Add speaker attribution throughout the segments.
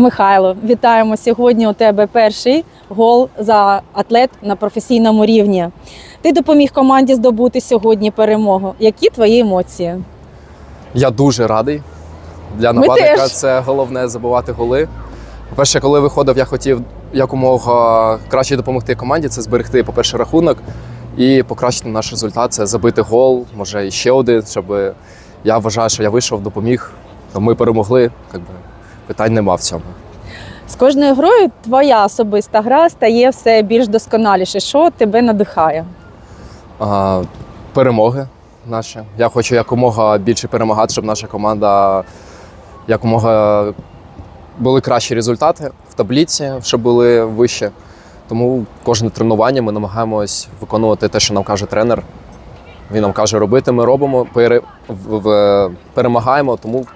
Speaker 1: Михайло, вітаємо сьогодні. У тебе перший гол за атлет на професійному рівні. Ти допоміг команді здобути сьогодні перемогу. Які твої емоції?
Speaker 2: Я дуже радий. Для нападника це головне забивати голи. По-перше, коли виходив, я хотів якомога краще допомогти команді, це зберегти, по-перше, рахунок і покращити наш результат. Це забити гол, може і ще один, щоб я вважаю, що я вийшов, допоміг. Ми перемогли. Якби, питань нема в цьому.
Speaker 1: З кожною грою твоя особиста гра стає все більш досконаліше. Що тебе надихає?
Speaker 2: А, перемоги наші. Я хочу якомога більше перемагати, щоб наша команда якомога були кращі результати в табліці, щоб були вище. Тому кожне тренування ми намагаємось виконувати те, що нам каже тренер. Він нам каже робити, ми робимо, пере, в, в- перемагаємо, тому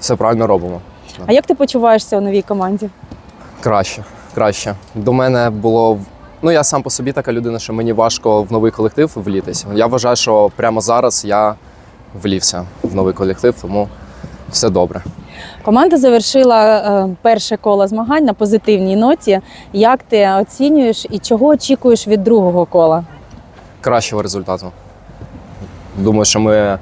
Speaker 2: все правильно робимо.
Speaker 1: А як ти почуваєшся у новій команді?
Speaker 2: Краще, краще. До мене було. Ну, я сам по собі така людина, що мені важко в новий колектив влітися. Я вважаю, що прямо зараз я влівся в новий колектив, тому все добре.
Speaker 1: Команда завершила е, перше коло змагань на позитивній ноті. Як ти оцінюєш і чого очікуєш від другого кола?
Speaker 2: Кращого результату. Думаю, що ми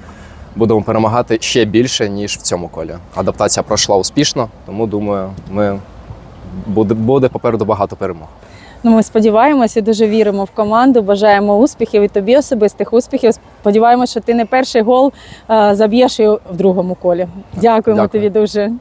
Speaker 2: будемо перемагати ще більше, ніж в цьому колі. Адаптація пройшла успішно, тому думаю, ми буде, буде попереду багато перемог.
Speaker 1: Ну, ми сподіваємося, дуже віримо в команду. Бажаємо успіхів і тобі особистих успіхів. Сподіваємося, що ти не перший гол е, заб'єш і в другому колі. Дякуємо
Speaker 2: Дякую.
Speaker 1: тобі дуже.